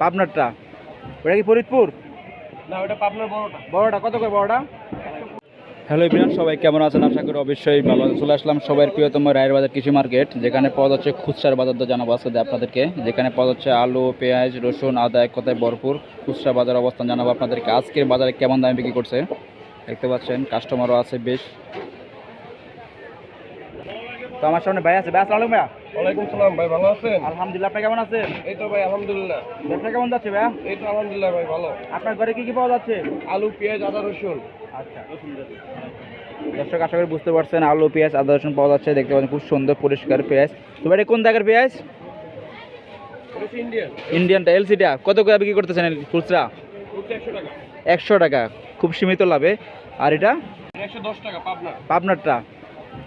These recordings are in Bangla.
পাবনারটা? ওটা কি ফরিদপুর? না ওটা পাবনার বড়টা। বড়টা কত করে বড়টা? হ্যালো ইব্রিয়ান সবাই কেমন আছেন? আশা করি অবশ্যই ভালো চলে আসলাম সবার প্রিয়তম রায়ের বাজার কৃষি মার্কেট যেখানে পাওয়া যাচ্ছে খুচরার বাজার দর জানাব আজকে আপনাদেরকে। যেখানে পাওয়া যাচ্ছে আলু পেঁয়াজ রসুন আদা এক কথায় ভরপুর খুচরা বাজার অবস্থান জানাব আপনাদেরকে। আজকের বাজারে কেমন দামে বিক্রি করছে? দেখতে পাচ্ছেন কাস্টমারও আছে বেশ। তো আমার সামনে ভাই আছে। ভাই আসসালাম ভাইয়া। ওয়ালাইকুম সালাম ভাই ভালো আছেন? আলহামদুলিল্লাহ আপনি কেমন আছেন? এই তো ভাই আলহামদুলিল্লাহ। ব্যবসা কেমন যাচ্ছে ভাইয়া? এই তো আলহামদুলিল্লাহ ভাই ভালো। আপনার ঘরে কি কি পাওয়া যাচ্ছে? আলু পেঁয়াজ আদা রসুন। আচ্ছা। দর্শক আশা করি বুঝতে পারছেন আলু পেঁয়াজ আদা রসুন পাওয়া যাচ্ছে। দেখতে পাচ্ছেন খুব সুন্দর পরিষ্কার পেঁয়াজ। তো ভাই কোন জায়গার পেঁয়াজ? ইন্ডিয়ানটা এলসিটা। কত করে বিক্রি করতেছেন খুচরা? একশো টাকা। খুব সীমিত লাভে। আর এটা? একশো দশ টাকা পাবনা পাবনারটা।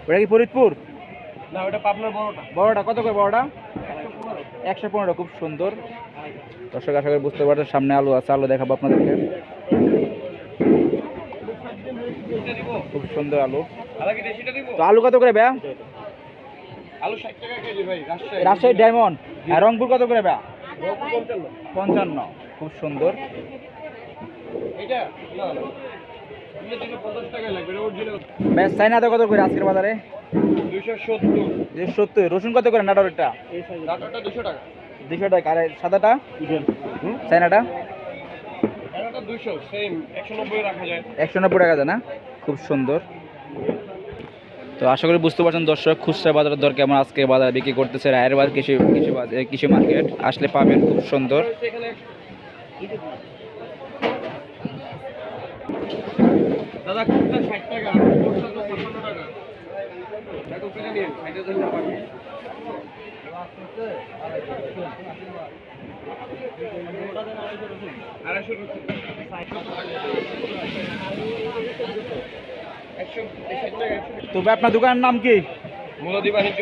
ওটা কি ফরিদপুর? না ওটা পাবনার বড়টা। বড়টা কত করে বড়টা? একশো পনেরো খুব সুন্দর। দর্শক আশা করি বুঝতে পারছেন সামনে আলু আছে আলু দেখাবো আপনাদেরকে। খুব সুন্দর আলু। তো আলু কত করে ব্যা? আলু ষাট টাকা কেজি ভাই রাজশাহী। ডায়মন্ড। আর রংপুর কত করে ব্যা? পঞ্চান্ন। খুব সুন্দর। ব্যাস চাইনাতে কত করে আজকের বাজারে? দুইশো সত্তর। রসুন কত করে নাটোরেরটা? ডাটাটা দুশো দুশো টাকা। আর সাদাটা? চাইনাটা? দুশো একশো খুব সুন্দর। তো আশা করি বুঝতে পারছেন দর্শক, খুচরা বাজারের দর কেমন আজকে বাজারে বিক্রি করতেছে, রায়ের বাজার কৃষি কৃষি কৃষি মার্কেট। আসলে পাবেন খুব সুন্দর। দাদা কুর্তা ষাট টাকা টাকা। দেখো কিনে নিন ষাটের জন্য পাবেন আড়াইশো রুপি একশো ষাট টাকা একশো তো ভাই আপনার দোকানের নাম কি? মূলদি বাণিজ্য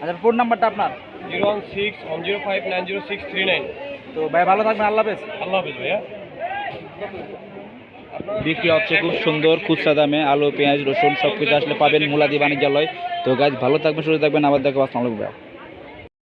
আচ্ছা ফোন নাম্বারটা আপনার? Zero one six one zero five nine zero six three nine. তো ভাই ভালো থাকবেন আল্লাহ হাফেজ। আল্লাহ হাফিজ ভাইয়া। বিক্রি হচ্ছে খুব সুন্দর, খুচরা দামে, আলু, পেঁয়াজ, রসুন সব কিছু আসলে পাবেন মুলাদি বাণিজ্যালয় তো গাছ ভালো থাকবেন, সুস্থ থাকবেন, আবার দেখো আসসালামু আলাইকুম।